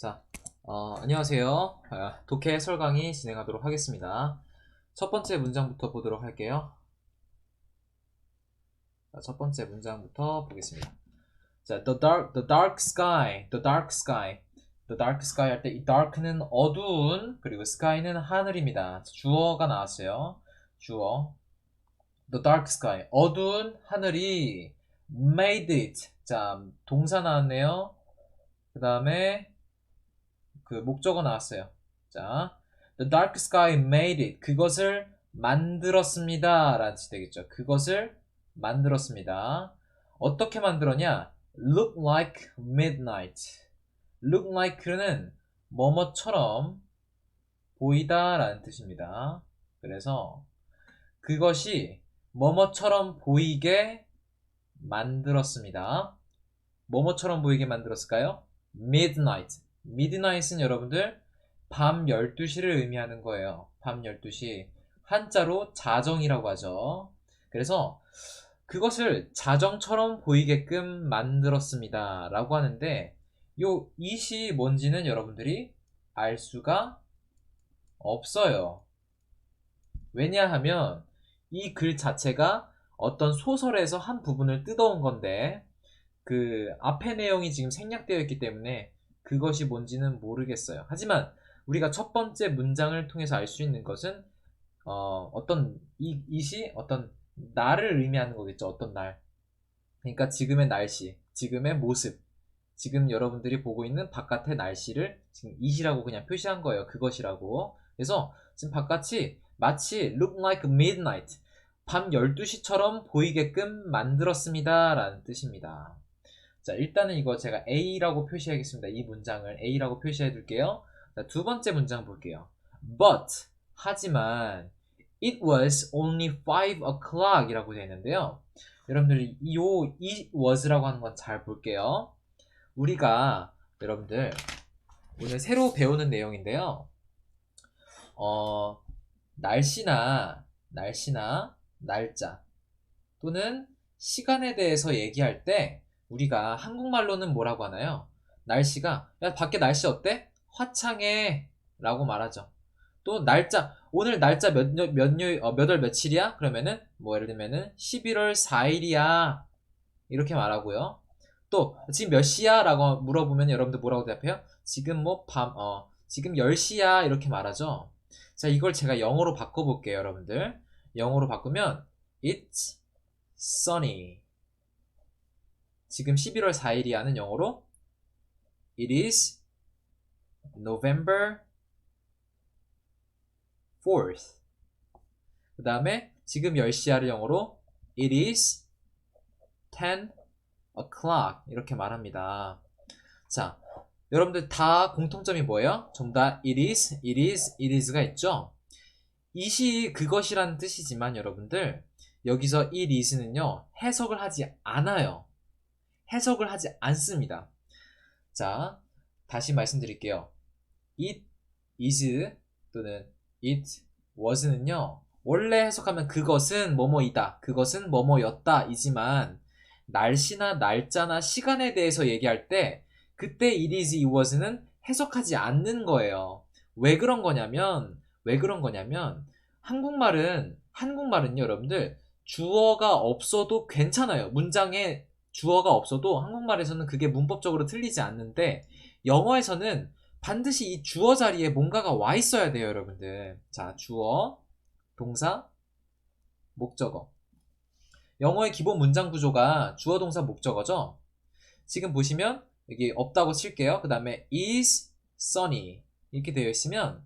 자, 어, 안녕하세요. 아, 독해 해설 강의 진행하도록 하겠습니다. 첫 번째 문장부터 보도록 할게요. 자, 첫 번째 문장부터 보겠습니다. 자, the dark, the dark sky, the dark sky, the dark sky 할 때 이 dark는 어두운 그리고 sky는 하늘입니다. 주어가 나왔어요. 주어. The dark sky, 어두운 하늘이 made it. 자, 동사 나왔네요. 그 다음에 그 목적어 나왔어요. 자, the dark sky made it. 그것을 만들었습니다. 라는 뜻이 되겠죠. 그것을 만들었습니다. 어떻게 만들었냐? look like midnight. look like는 뭐뭐처럼 보이다 라는 뜻입니다. 그래서 그것이 뭐뭐처럼 보이게 만들었습니다. 뭐뭐처럼 보이게 만들었을까요? midnight. Midnight은 여러분들 밤 12시를 의미하는 거예요. 밤 12시. 한자로 자정이라고 하죠. 그래서 그것을 자정처럼 보이게끔 만들었습니다. 라고 하는데 요 it이 뭔지는 여러분들이 알 수가 없어요. 왜냐하면 이 글 자체가 어떤 소설에서 한 부분을 뜯어온 건데 그 앞에 내용이 지금 생략되어 있기 때문에 그것이 뭔지는 모르겠어요. 하지만 우리가 첫 번째 문장을 통해서 알 수 있는 것은 어, 어떤 이 이시 어떤 날을 의미하는 거겠죠. 어떤 날. 그러니까 지금의 날씨, 지금의 모습, 지금 여러분들이 보고 있는 바깥의 날씨를 지금 이시라고 그냥 표시한 거예요. 그것이라고. 그래서 지금 바깥이 마치 look like midnight, 밤 12시처럼 보이게끔 만들었습니다. 라는 뜻입니다. 자, 일단은 이거 제가 A라고 표시하겠습니다. 이 문장을 A라고 표시해 둘게요. 자, 두 번째 문장 볼게요. But, 하지만, it was only 5 o'clock 이라고 되어 있는데요. 여러분들이 이, 요, it was라고 하는 건 잘 볼게요. 우리가, 여러분들, 오늘 새로 배우는 내용인데요. 어, 날씨나, 날씨나, 날짜, 또는 시간에 대해서 얘기할 때, 우리가 한국말로는 뭐라고 하나요? 날씨가 야 밖에 날씨 어때? 화창해 라고 말하죠. 또 날짜 오늘 날짜 몇몇몇월 며칠이야? 그러면은 뭐 예를 들면은 11월 4일이야 이렇게 말하고요. 또 지금 몇 시야? 라고 물어보면 여러분들 뭐라고 대답해요? 지금 뭐 밤 어 지금 10시야 이렇게 말하죠. 자 이걸 제가 영어로 바꿔볼게요 여러분들. 영어로 바꾸면 It's sunny 지금 11월 4일이야는 영어로 It is November 4th. 그 다음에 지금 10시야를 영어로 It is 10 o'clock. 이렇게 말합니다. 자, 여러분들 다 공통점이 뭐예요? 전부 다 it is, it is, it is가 있죠? 이시 그것이라는 뜻이지만 여러분들 여기서 it is는요 해석을 하지 않아요. 해석을 하지 않습니다. 자, 다시 말씀드릴게요. it is 또는 it was는요, 원래 해석하면 그것은 뭐뭐이다, 그것은 뭐뭐였다 이지만, 날씨나 날짜나 시간에 대해서 얘기할 때, 그때 it is, it was는 해석하지 않는 거예요. 왜 그런 거냐면, 왜 그런 거냐면, 한국말은, 한국말은요, 여러분들, 주어가 없어도 괜찮아요. 문장에 주어가 없어도 한국말에서는 그게 문법적으로 틀리지 않는데 영어에서는 반드시 이 주어 자리에 뭔가가 와 있어야 돼요, 여러분들. 자, 주어, 동사, 목적어. 영어의 기본 문장 구조가 주어, 동사, 목적어죠. 지금 보시면 여기 없다고 칠게요. 그 다음에 is sunny 이렇게 되어 있으면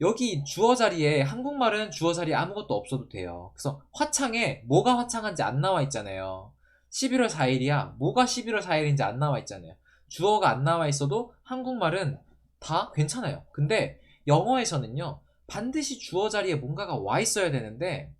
여기 주어 자리에 한국말은 주어 자리에 아무것도 없어도 돼요. 그래서 화창에 뭐가 화창한지 안 나와 있잖아요. 11월 4일이야. 뭐가 11월 4일인지 안 나와 있잖아요. 주어가 안 나와 있어도 한국말은 다 괜찮아요. 근데 영어에서는요, 반드시 주어 자리에 뭔가가 와 있어야 되는데,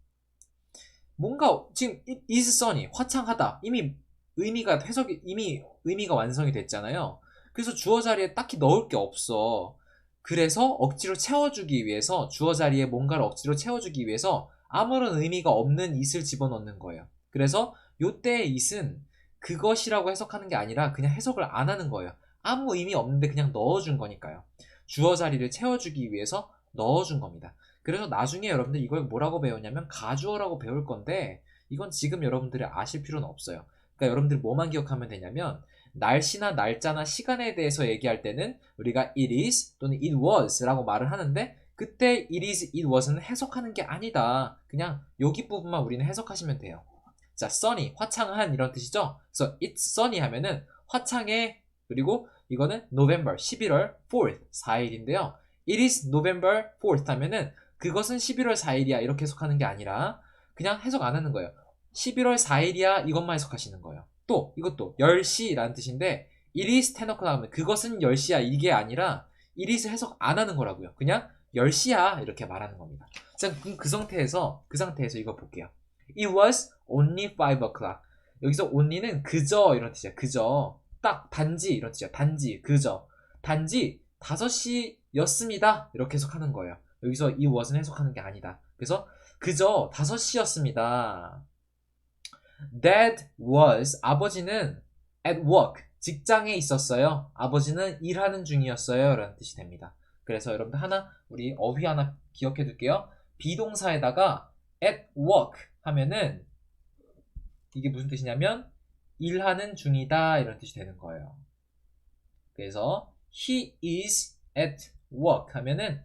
뭔가 지금 is sunny, 화창하다. 이미 의미가 해석이, 이미 의미가 완성이 됐잖아요. 그래서 주어 자리에 딱히 넣을 게 없어. 그래서 억지로 채워주기 위해서, 주어 자리에 뭔가를 억지로 채워주기 위해서 아무런 의미가 없는 it을 집어넣는 거예요. 그래서 요때의 it은 그것이라고 해석하는 게 아니라 그냥 해석을 안 하는 거예요. 아무 의미 없는데 그냥 넣어준 거니까요. 주어 자리를 채워주기 위해서 넣어준 겁니다. 그래서 나중에 여러분들 이걸 뭐라고 배우냐면 가주어라고 배울 건데 이건 지금 여러분들이 아실 필요는 없어요. 그러니까 여러분들이 뭐만 기억하면 되냐면 날씨나 날짜나 시간에 대해서 얘기할 때는 우리가 it is 또는 it was 라고 말을 하는데 그때 it is, it was는 해석하는 게 아니다. 그냥 여기 부분만 우리는 해석하시면 돼요. 자, sunny, 화창한 이런 뜻이죠. 그래서 it's sunny 하면은 화창해 그리고 이거는 November, 11월 4th, 4일인데요. It is November 4th 하면은 그것은 11월 4일이야 이렇게 해석하는 게 아니라 그냥 해석 안 하는 거예요. 11월 4일이야 이것만 해석하시는 거예요. 또 이것도 10시라는 뜻인데 it is 10 o'clock 하면 그것은 10시야 이게 아니라 it is 해석 안 하는 거라고요. 그냥 10시야 이렇게 말하는 겁니다. 자, 그럼 그 상태에서 그 상태에서 이거 볼게요. It was only 5 o'clock. 여기서 only는 그저 이런 뜻이야. 그저 딱 단지 이런 뜻이야. 단지 그저 단지 5시였습니다. 이렇게 해석하는 거예요. 여기서 이 was는 해석하는 게 아니다. 그래서 그저 5시였습니다. Dad was 아버지는 at work 직장에 있었어요. 아버지는 일하는 중이었어요. 라는 뜻이 됩니다. 그래서 여러분들 하나 우리 어휘 하나 기억해 둘게요. 비동사에다가 at work 하면은 이게 무슨 뜻이냐면 일하는 중이다 이런 뜻이 되는 거예요. 그래서 he is at work 하면은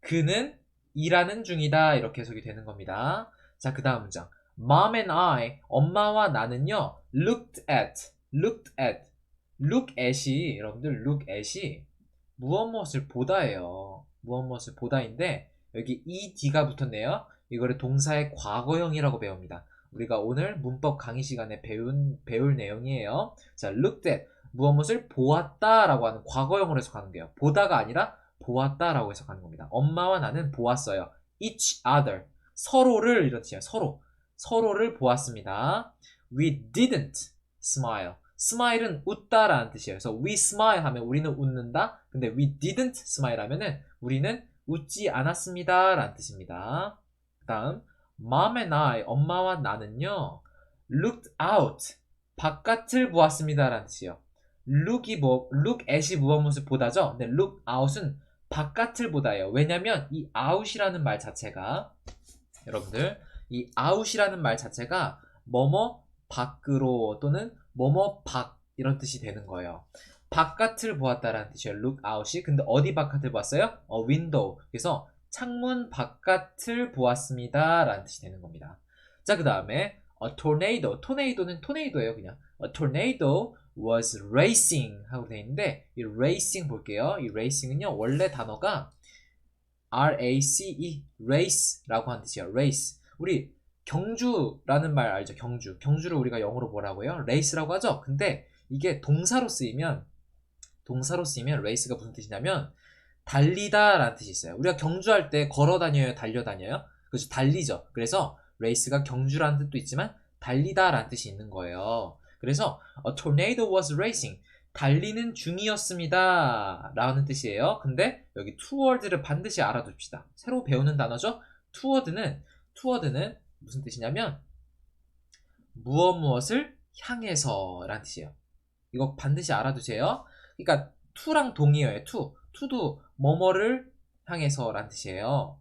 그는 일하는 중이다 이렇게 해석이 되는 겁니다. 자, 그 다음 문장. Mom and I, 엄마와 나는요, looked at, looked at, look at이, 여러분들 look at이 무엇 무엇을 보다예요. 무엇 무엇을 보다인데, 여기 ed가 붙었네요. 이거를 동사의 과거형이라고 배웁니다. 우리가 오늘 문법 강의 시간에 배운, 배울 내용이에요. 자, looked at, 무엇 무엇을 보았다라고 하는 과거형으로 해석하는 게요. 보다가 아니라 보았다라고 해석하는 겁니다. 엄마와 나는 보았어요. each other, 서로를 뜻이에요. 서로. 서로를 보았습니다. We didn't smile. smile은 웃다라는 뜻이에요. 그래서 we smile 하면 우리는 웃는다. 근데 we didn't smile 하면은 우리는 웃지 않았습니다. 라는 뜻입니다. 그 다음, mom and I, 엄마와 나는요, looked out, 바깥을 보았습니다. 라는 뜻이에요. look이 뭐, look at이 무엇 무엇을 보다죠? 근데 look out은 바깥을 보다예요. 왜냐면 이 out이라는 말 자체가, 여러분들, 이 out이라는 말 자체가 뭐뭐 밖으로 또는 뭐뭐 밖 이런 뜻이 되는 거예요. 바깥을 보았다라는 뜻이에요. look out이. 근데 어디 바깥을 보았어요? 어, window. 그래서 창문 바깥을 보았습니다. 라는 뜻이 되는 겁니다. 자, 그 다음에 a tornado. tornado는 tornado예요, 그냥. a tornado was racing 하고 되어 있는데 이 racing 볼게요. 이 racing은요. 원래 단어가 R-A-C-E race라고 하는 뜻이에요. race. 우리 경주라는 말 알죠? 경주. 경주를 우리가 영어로 뭐라고요? 레이스라고 하죠? 근데 이게 동사로 쓰이면 동사로 쓰이면 레이스가 무슨 뜻이냐면 달리다 라는 뜻이 있어요. 우리가 경주할 때 걸어 다녀요? 달려 다녀요? 그렇죠. 달리죠. 그래서 레이스가 경주라는 뜻도 있지만 달리다 라는 뜻이 있는 거예요. 그래서 a tornado was racing. 달리는 중이었습니다. 라는 뜻이에요. 근데 여기 toward를 반드시 알아둡시다. 새로 배우는 단어죠? toward는 toward는 무슨 뜻이냐면 무엇 무엇을 향해서 라는 뜻이에요. 이거 반드시 알아두세요. 그러니까 to랑 동의어예요. to. To도 뭐뭐를 향해서 라는 뜻이에요.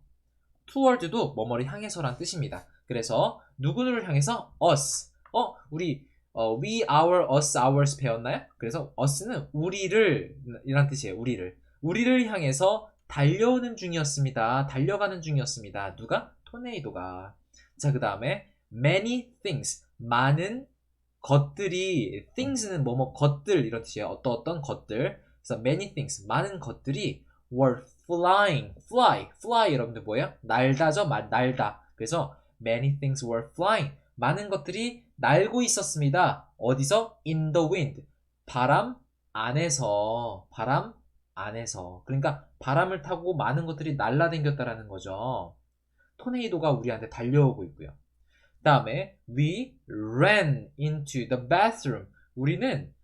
toward도 뭐뭐를 향해서 라는 뜻입니다. 그래서 누구를 향해서 us. 어, 우리 어, we, our, us, ours 배웠나요? 그래서 us는 우리를 이란 뜻이에요. 우리를. 우리를 향해서 달려오는 중이었습니다. 달려가는 중이었습니다. 누가? 토네이도가. 자, 그 다음에 many things. 많은 것들이 things는 뭐뭐 것들 이런 뜻이에요. 어떤 어떤 것들. 그래서 many things. 많은 것들이 were flying. fly. fly 여러분들 뭐예요? 날다죠? 날다. 그래서 many things were flying. 많은 것들이 날고 있었습니다. 어디서? In the wind. 바람 안에서. 바람 안에서. 그러니까 바람을 타고 많은 것들이 날라댕겼다라는 거죠. 토네이도가 우리한테 달려오고 있고요. 다음에 we ran into the bathroom. 우리는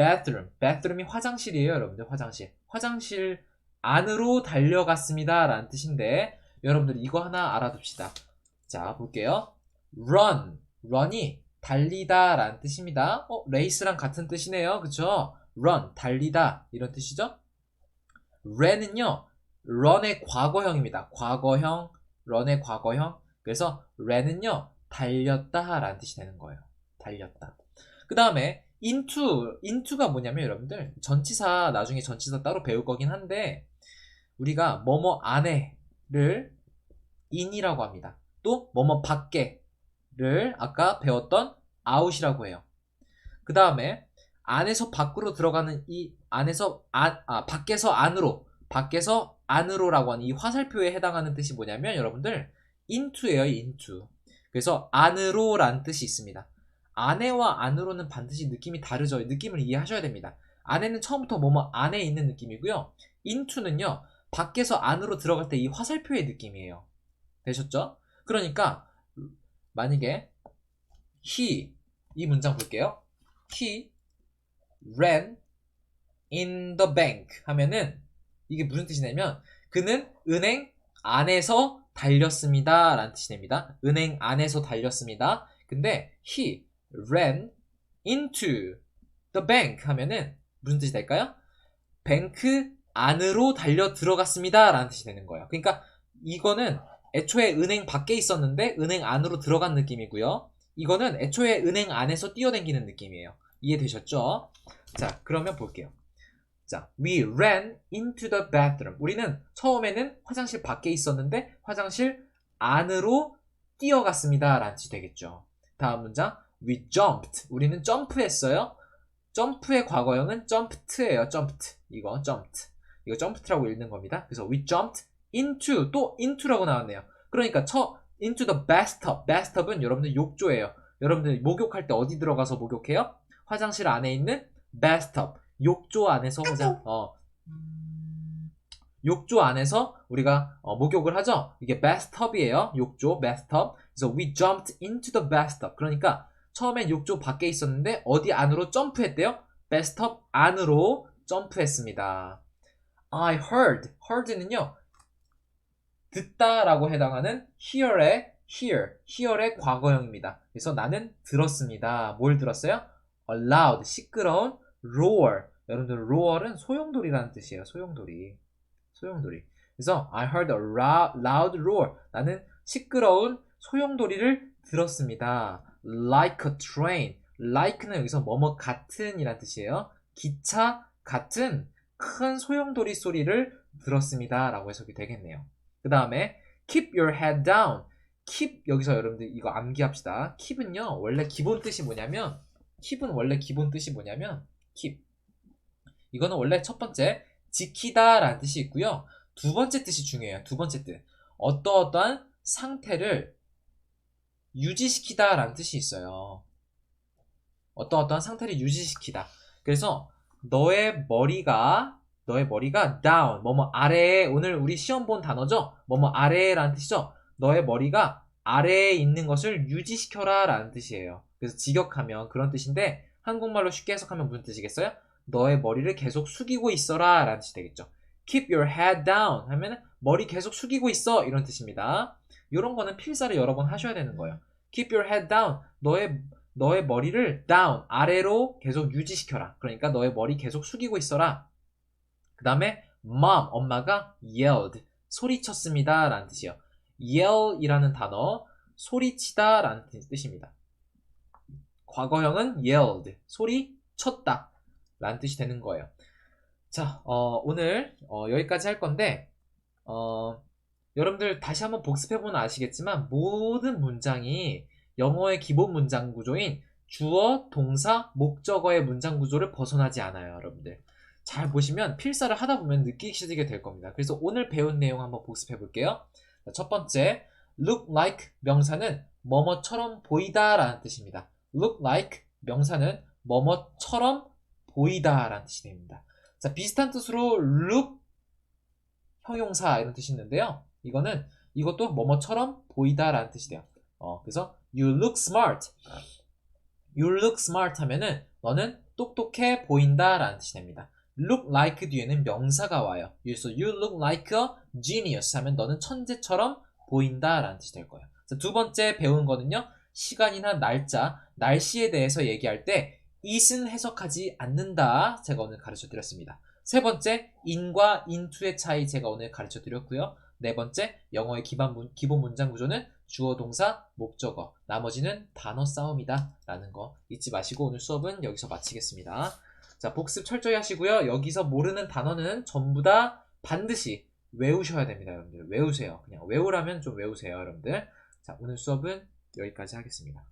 bathroom. bathroom이 화장실이에요, 여러분들. 화장실. 화장실 안으로 달려갔습니다. 라는 뜻인데 여러분들 이거 하나 알아둡시다. 자, 볼게요. run. run이 달리다 라는 뜻입니다. 어, 레이스랑 같은 뜻이네요. 그쵸? run 달리다 이런 뜻이죠. ran은요 run의 과거형입니다. 과거형 run의 과거형 그래서 ran은요 달렸다 라는 뜻이 되는 거예요. 달렸다. 그 다음에 into into가 뭐냐면 여러분들 전치사 나중에 전치사 따로 배울 거긴 한데 우리가 뭐뭐 안에를 in이라고 합니다. 또 뭐뭐 밖에를 아까 배웠던 out이라고 해요. 그 다음에 안에서 밖으로 들어가는 이 안에서 안, 아, 밖에서 안으로 밖에서 안으로라고 하는 이 화살표에 해당하는 뜻이 뭐냐면 여러분들 into예요, into. 그래서 안으로라는 뜻이 있습니다. 안에와 안으로는 반드시 느낌이 다르죠. 느낌을 이해하셔야 됩니다. 안에는 처음부터 뭐뭐 안에 있는 느낌이고요. into는요. 밖에서 안으로 들어갈 때 이 화살표의 느낌이에요. 되셨죠? 그러니까 만약에 he 이 문장 볼게요. he ran in the bank 하면은 이게 무슨 뜻이냐면 그는 은행 안에서 달렸습니다 라는 뜻이 됩니다. 은행 안에서 달렸습니다. 근데 he ran into the bank 하면은 무슨 뜻이 될까요? 뱅크 안으로 달려 들어갔습니다 라는 뜻이 되는 거예요. 그러니까 이거는 애초에 은행 밖에 있었는데 은행 안으로 들어간 느낌이고요. 이거는 애초에 은행 안에서 뛰어댕기는 느낌이에요. 이해되셨죠? 자, 그러면 볼게요. 자, we ran into the bathroom. 우리는 처음에는 화장실 밖에 있었는데 화장실 안으로 뛰어갔습니다. 라는 뜻이 되겠죠. 다음 문장. We jumped. 우리는 점프했어요. 점프의 과거형은 jumped예요. jumped. 이거 jumped. 이거 jumped라고 읽는 겁니다. 그래서 we jumped into 또 into라고 나왔네요. 그러니까 첫 into the bathtub. bathtub은 여러분들 욕조예요. 여러분들 목욕할 때 어디 들어가서 목욕해요? 화장실 안에 있는 bathtub. 욕조 안에서 화장 어 욕조 안에서 우리가 어, 목욕을 하죠. 이게 bathtub이에요. 욕조 bathtub. 그래서 we jumped into the bathtub. 그러니까 처음엔 욕조 밖에 있었는데 어디 안으로 점프했대요? bathtub 안으로 점프했습니다. I heard. heard는요. 듣다라고 해당하는 hear의 hear, hear의 과거형입니다. 그래서 나는 들었습니다. 뭘 들었어요? A loud, 시끄러운 roar. 여러분들 roar은 소용돌이라는 뜻이에요. 소용돌이. 소용돌이. 그래서 I heard a loud roar. 나는 시끄러운 소용돌이를 들었습니다. Like a train. Like는 여기서 뭐뭐 같은 이란 뜻이에요. 기차 같은 큰 소용돌이 소리를 들었습니다. 라고 해석이 되겠네요. 그 다음에 keep your head down. keep 여기서 여러분들 이거 암기합시다. keep은요 원래 기본 뜻이 뭐냐면 keep은 원래 기본 뜻이 뭐냐면 keep 이거는 원래 첫 번째 지키다 라는 뜻이 있고요. 두 번째 뜻이 중요해요. 두 번째 뜻. 어떠어떠한 상태를 유지시키다 라는 뜻이 있어요. 어떠어떠한 상태를 유지시키다. 그래서 너의 머리가 너의 머리가 down 뭐뭐 아래에 오늘 우리 시험 본 단어죠. 뭐뭐 아래라는 뜻이죠. 너의 머리가 아래에 있는 것을 유지시켜라 라는 뜻이에요. 그래서 직역하면 그런 뜻인데 한국말로 쉽게 해석하면 무슨 뜻이겠어요? 너의 머리를 계속 숙이고 있어라 라는 뜻이 되겠죠. Keep your head down 하면 머리 계속 숙이고 있어 이런 뜻입니다. 이런 거는 필사를 여러 번 하셔야 되는 거예요. Keep your head down 너의 너의 머리를 down 아래로 계속 유지시켜라. 그러니까 너의 머리 계속 숙이고 있어라. 그 다음에 mom 엄마가 yelled 소리쳤습니다 라는 뜻이에요. yell이라는 단어 소리치다 라는 뜻입니다. 과거형은 yelled 소리쳤다 라는 뜻이 되는 거예요. 자, 어, 오늘 어, 여기까지 할 건데 어, 여러분들 다시 한번 복습해보면 아시겠지만 모든 문장이 영어의 기본 문장 구조인 주어, 동사, 목적어의 문장 구조를 벗어나지 않아요, 여러분들. 잘 보시면 필사를 하다 보면 느끼시게 될 겁니다. 그래서 오늘 배운 내용 한번 복습해 볼게요. 첫 번째, look like 명사는 뭐뭐처럼 보이다 라는 뜻입니다. look like 명사는 뭐뭐처럼 보이다 라는 뜻이 됩니다. 자, 비슷한 뜻으로 look 형용사 이런 뜻이 있는데요. 이거는 이것도 뭐뭐처럼 보이다 라는 뜻이 돼요. 어, 그래서 you look smart. you look smart 하면은 너는 똑똑해 보인다 라는 뜻이 됩니다. look like 뒤에는 명사가 와요. 그래서 you look like a genius 하면 너는 천재처럼 보인다 라는 뜻이 될 거예요. 자, 두 번째 배운 거는요. 시간이나 날짜, 날씨에 대해서 얘기할 때 it은 해석하지 않는다. 제가 오늘 가르쳐 드렸습니다. 세 번째, in과 into의 차이 제가 오늘 가르쳐 드렸고요. 네 번째, 영어의 기반 문, 기본 문장 구조는 주어, 동사, 목적어. 나머지는 단어 싸움이다. 라는 거 잊지 마시고 오늘 수업은 여기서 마치겠습니다. 자, 복습 철저히 하시고요. 여기서 모르는 단어는 전부 다 반드시 외우셔야 됩니다, 여러분들. 외우세요. 그냥 외우라면 좀 외우세요, 여러분들. 자, 오늘 수업은 여기까지 하겠습니다.